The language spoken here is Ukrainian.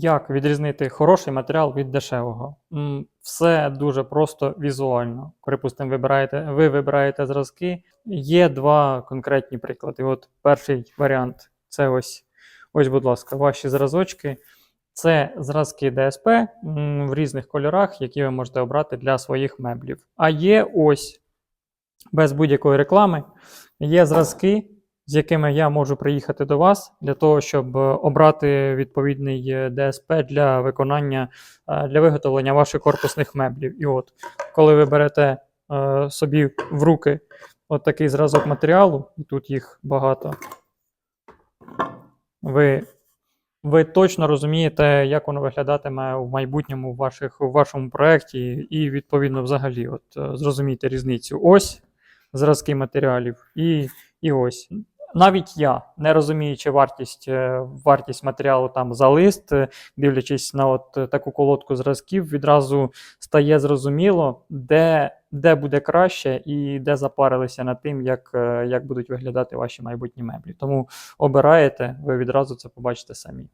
Як відрізнити хороший матеріал від дешевого? Все дуже просто візуально. Припустимо, вибираєте, ви вибираєте зразки. Є два конкретні приклади. От перший варіант це ось, ось, будь ласка, ваші зразочки. Це зразки ДСП в різних кольорах, які ви можете обрати для своїх меблів. А є ось без будь-якої реклами. Є зразки, з якими я можу приїхати до вас для того, щоб е, обрати відповідний е, ДСП для виконання е, для виготовлення ваших корпусних меблів. І от, коли ви берете собі в руки от такий зразок матеріалу, і тут їх багато, ви, ви точно розумієте, як воно виглядатиме в майбутньому в, ваших, в вашому проєкті, і відповідно взагалі от, зрозумієте різницю. Ось зразки матеріалів, і, і ось. Навіть я, не розуміючи вартість, е, вартість матеріалу там за лист, е, дивлячись на от е, таку колодку зразків, відразу стає зрозуміло, де, де буде краще і де запарилися над тим, як, як будуть виглядати ваші майбутні меблі. Тому обираєте, ви відразу це побачите самі.